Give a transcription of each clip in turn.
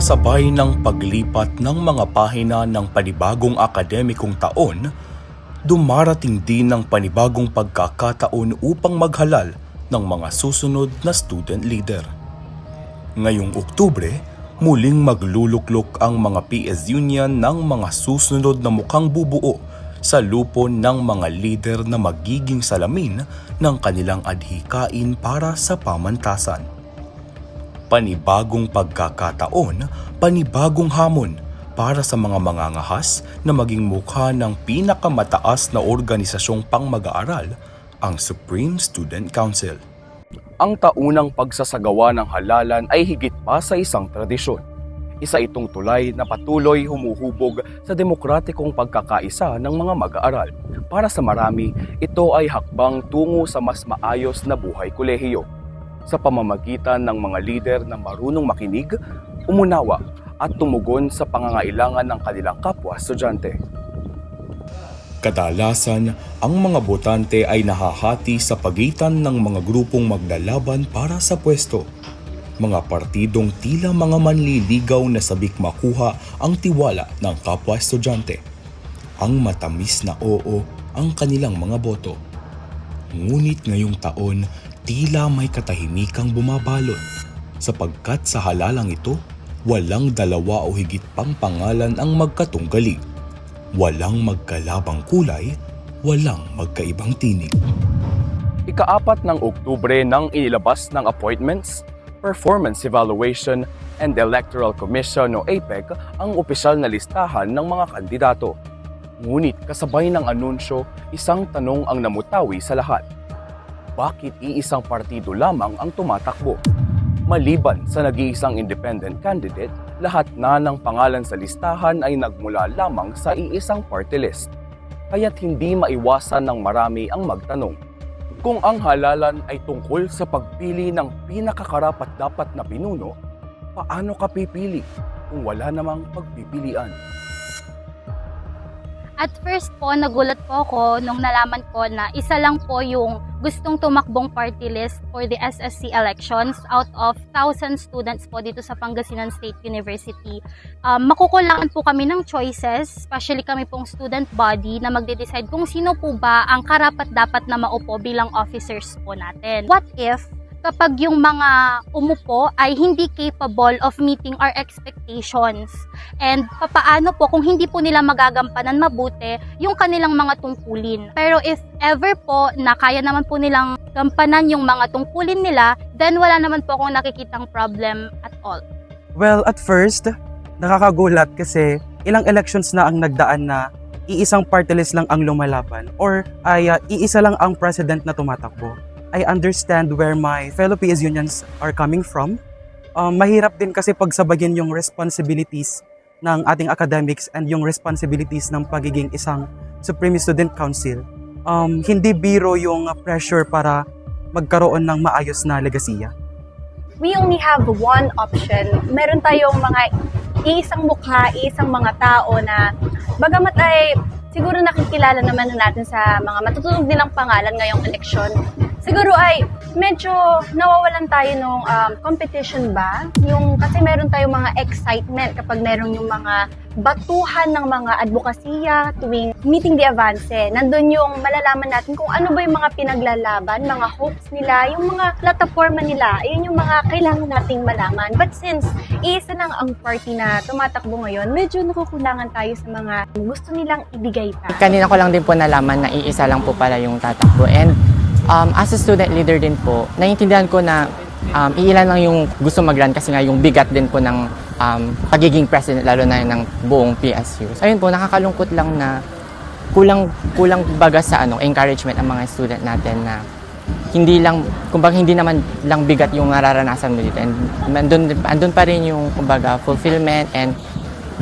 Kasabay ng paglipat ng mga pahina ng panibagong akademikong taon, dumarating din ng panibagong pagkakataon upang maghalal ng mga susunod na student leader. Ngayong Oktubre, muling magluluklok ang mga PS Union ng mga susunod na mukhang bubuo sa lupon ng mga leader na magiging salamin ng kanilang adhikain para sa pamantasan panibagong pagkakataon, panibagong hamon para sa mga mangangahas na maging mukha ng pinakamataas na organisasyong pang-mag-aaral, ang Supreme Student Council. Ang taunang pagsasagawa ng halalan ay higit pa sa isang tradisyon. Isa itong tulay na patuloy humuhubog sa demokratikong pagkakaisa ng mga mag-aaral. Para sa marami, ito ay hakbang tungo sa mas maayos na buhay kolehiyo sa pamamagitan ng mga lider na marunong makinig, umunawa at tumugon sa pangangailangan ng kanilang kapwa estudyante. Kadalasan, ang mga botante ay nahahati sa pagitan ng mga grupong maglalaban para sa pwesto. Mga partidong tila mga manliligaw na sabik makuha ang tiwala ng kapwa estudyante. Ang matamis na oo ang kanilang mga boto. Ngunit ngayong taon, tila may katahimikang bumabalot sapagkat sa halalang ito, walang dalawa o higit pang pangalan ang magkatunggali. Walang magkalabang kulay, walang magkaibang tinig. Ikaapat ng Oktubre nang inilabas ng Appointments, Performance Evaluation and Electoral Commission o APEC ang opisyal na listahan ng mga kandidato. Ngunit kasabay ng anunsyo, isang tanong ang namutawi sa lahat bakit iisang partido lamang ang tumatakbo? Maliban sa nag-iisang independent candidate, lahat na ng pangalan sa listahan ay nagmula lamang sa iisang party list. Kaya't hindi maiwasan ng marami ang magtanong. Kung ang halalan ay tungkol sa pagpili ng pinakakarapat dapat na pinuno, paano ka pipili kung wala namang pagpipilian? At first po, nagulat po ako nung nalaman ko na isa lang po yung gustong tumakbong party list for the SSC elections out of 1,000 students po dito sa Pangasinan State University. Um, makukulangan po kami ng choices, especially kami pong student body na magde-decide kung sino po ba ang karapat dapat na maupo bilang officers po natin. What if kapag yung mga umupo ay hindi capable of meeting our expectations. And papaano po kung hindi po nila magagampanan mabuti yung kanilang mga tungkulin. Pero if ever po na kaya naman po nilang gampanan yung mga tungkulin nila, then wala naman po akong nakikitang problem at all. Well, at first, nakakagulat kasi ilang elections na ang nagdaan na iisang party list lang ang lumalaban or ay uh, iisa lang ang president na tumatakbo. I understand where my fellow PS unions are coming from. Um, mahirap din kasi pagsabagin yung responsibilities ng ating academics and yung responsibilities ng pagiging isang Supreme Student Council. Um, hindi biro yung pressure para magkaroon ng maayos na legasiya. we only have one option. Meron tayong mga isang mukha, isang mga tao na bagamat ay siguro nakikilala naman na natin sa mga matutunog nilang pangalan ngayong eleksyon. Siguro ay medyo nawawalan tayo nung um, competition ba? Yung, kasi meron tayong mga excitement kapag meron yung mga batuhan ng mga advokasya tuwing meeting the avance. Nandun yung malalaman natin kung ano ba yung mga pinaglalaban, mga hopes nila, yung mga plataforma nila, yun yung mga kailangan nating malaman. But since isa lang ang party na tumatakbo ngayon, medyo nakukulangan tayo sa mga gusto nilang ibigay pa. Kanina ko lang din po nalaman na iisa lang po pala yung tatakbo. And um, as a student leader din po, naiintindihan ko na um, iilan lang yung gusto mag-run kasi nga yung bigat din po ng um, pagiging president, lalo na ng buong PSU. So, ayun po, nakakalungkot lang na kulang kulang baga sa ano encouragement ang mga student natin na hindi lang kumbaga hindi naman lang bigat yung nararanasan mo dito and andun, andun pa rin yung kumbaga fulfillment and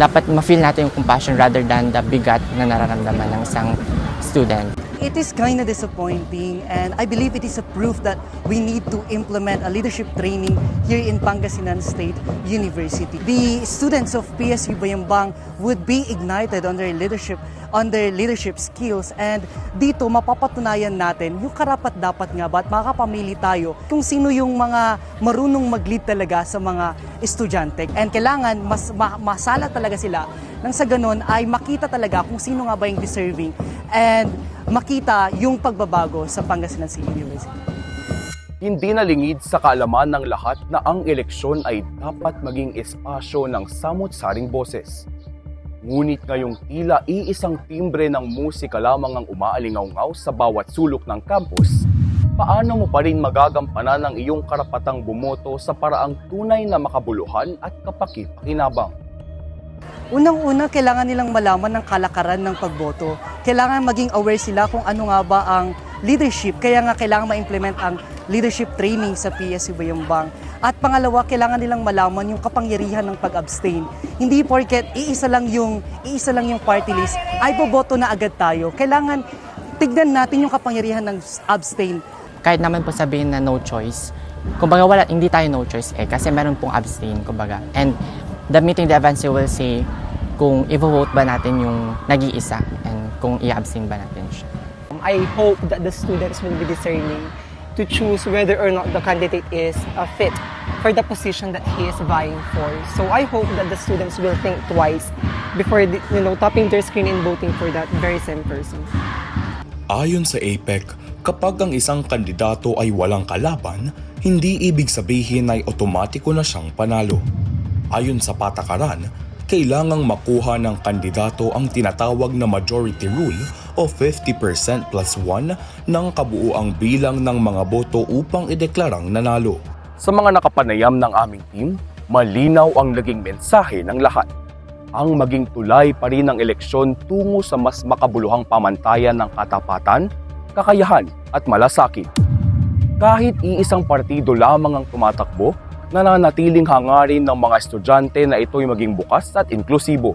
dapat ma-feel natin yung compassion rather than the bigat na nararamdaman ng isang student. It is kind of disappointing and I believe it is a proof that we need to implement a leadership training here in Pangasinan State University. The students of PSU Bayambang would be ignited on their leadership on their leadership skills and dito mapapatunayan natin yung karapat dapat nga ba at makakapamili tayo kung sino yung mga marunong mag-lead talaga sa mga estudyante and kailangan mas ma- masala talaga sila nang sa ganun ay makita talaga kung sino nga ba yung deserving and makita yung pagbabago sa Pangasinan State University. Hindi nalingid sa kaalaman ng lahat na ang eleksyon ay dapat maging espasyo ng samot-saring boses. Ngunit ngayong tila iisang timbre ng musika lamang ang umaalingaw sa bawat sulok ng campus, paano mo pa rin magagampanan ang iyong karapatang bumoto sa paraang tunay na makabuluhan at kapaki-pakinabang? Unang-una, kailangan nilang malaman ng kalakaran ng pagboto. Kailangan maging aware sila kung ano nga ba ang leadership. Kaya nga kailangan ma-implement ang leadership training sa PSU Bayambang. At pangalawa, kailangan nilang malaman yung kapangyarihan ng pag-abstain. Hindi porket iisa lang yung iisa lang yung party list ay boboto na agad tayo. Kailangan tignan natin yung kapangyarihan ng abstain. Kahit naman po sabihin na no choice, kumbaga wala, hindi tayo no choice eh, kasi meron pong abstain, kumbaga. And the meeting the events will say kung i-vote ba natin yung nag-iisa and kung i-abstain ba natin siya. I hope that the students will be discerning to choose whether or not the candidate is a fit for the position that he is vying for. So I hope that the students will think twice before you know tapping their screen and voting for that very same person. Ayon sa APEC, kapag ang isang kandidato ay walang kalaban, hindi ibig sabihin ay otomatiko na siyang panalo. Ayon sa patakaran, kailangang makuha ng kandidato ang tinatawag na majority rule o 50% plus 1 ng kabuuang bilang ng mga boto upang ideklarang nanalo. Sa mga nakapanayam ng aming team, malinaw ang naging mensahe ng lahat ang maging tulay pa rin ng eleksyon tungo sa mas makabuluhang pamantayan ng katapatan, kakayahan at malasakit. Kahit iisang partido lamang ang tumatakbo, nananatiling hangarin ng mga estudyante na ito'y maging bukas at inklusibo.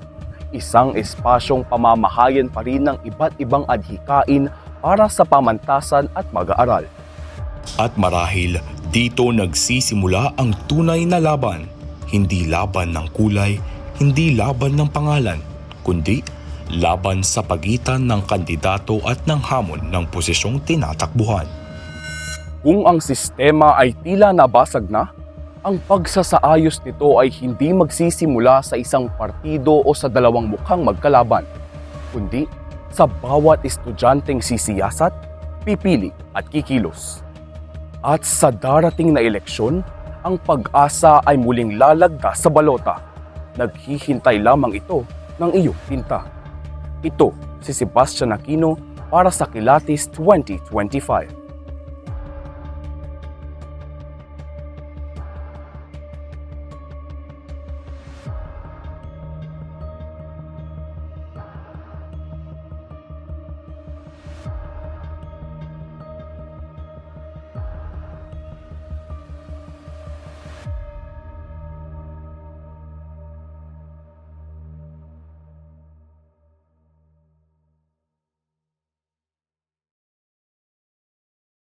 Isang espasyong pamamahayan pa rin ng iba't ibang adhikain para sa pamantasan at mag-aaral. At marahil, dito nagsisimula ang tunay na laban. Hindi laban ng kulay, hindi laban ng pangalan, kundi laban sa pagitan ng kandidato at ng hamon ng posisyong tinatakbuhan. Kung ang sistema ay tila nabasag na, ang pagsasaayos nito ay hindi magsisimula sa isang partido o sa dalawang mukhang magkalaban, kundi sa bawat estudyanteng sisiyasat, pipili at kikilos. At sa darating na eleksyon, ang pag-asa ay muling lalagda sa balota. Naghihintay lamang ito ng iyong tinta. Ito si Sebastian Aquino para sa Kilatis 2025.